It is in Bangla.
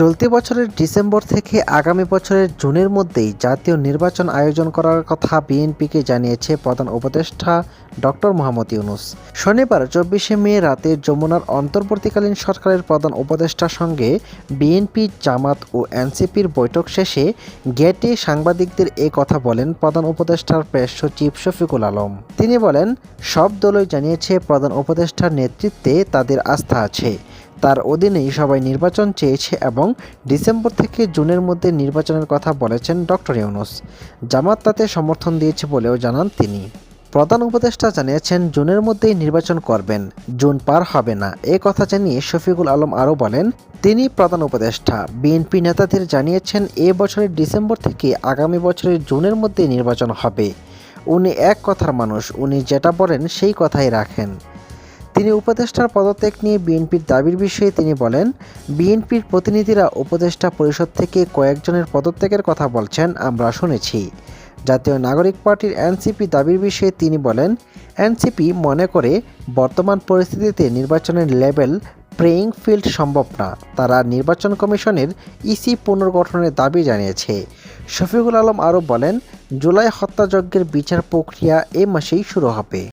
চলতি বছরের ডিসেম্বর থেকে আগামী বছরের জুনের মধ্যেই জাতীয় নির্বাচন আয়োজন করার কথা বিএনপিকে জানিয়েছে প্রধান উপদেষ্টা ডক্টর মোহাম্মদ ইউনুস। শনিবার চব্বিশে মে রাতে যমুনার অন্তর্বর্তীকালীন সরকারের প্রধান উপদেষ্টার সঙ্গে বিএনপি, জামাত ও এনসিপির বৈঠক শেষে গেটে সাংবাদিকদের এ কথা বলেন প্রধান উপদেষ্টার প্রেস সচিব শফিকুল আলম। তিনি বলেন, সব দলই জানিয়েছে প্রধান উপদেষ্টার নেতৃত্বে তাদের আস্থা আছে। তার অধীনেই সবাই নির্বাচন চেয়েছে এবং ডিসেম্বর থেকে জুনের মধ্যে নির্বাচনের কথা বলেছেন ডক্টর ইউনুস। জামাত তাতে সমর্থন দিয়েছে বলেও জানান তিনি। প্রধান উপদেষ্টা জানিয়েছেন, জুনের মধ্যেই নির্বাচন করবেন, জুন পার হবে না। এ কথা জানিয়ে শফিকুল আলম আরও বলেন, তিনি প্রধান উপদেষ্টা। বিএনপি নেতাদের জানিয়েছেন, এ বছরের ডিসেম্বর থেকে আগামী বছরের জুনের মধ্যে নির্বাচন হবে। উনি এক কথার মানুষ, উনি যেটা বলেন সেই কথাই রাখেন। তিনি উপদেষ্টার পদত্যাগ নিয়ে বিএনপির দাবির বিষয়ে তিনি বলেন, বিএনপির প্রতিনিধিরা উপদেষ্টা পরিষদ থেকে কয়েকজনের পদত্যাগের কথা বলছেন, আমরা শুনেছি। জাতীয় নাগরিক পার্টির এনসিপি দাবির বিষয়ে তিনি বলেন, এনসিপি মনে করে বর্তমান পরিস্থিতিতে নির্বাচনের লেভেল প্লেয়িং ফিল্ড সম্ভব না। তারা নির্বাচন কমিশনের ইসি পুনর্গঠনের দাবি জানিয়েছে। শফিকুল আলম আরও বলেন, জুলাই হত্যাযজ্ঞের বিচার প্রক্রিয়া এ মাসেই শুরু হবে।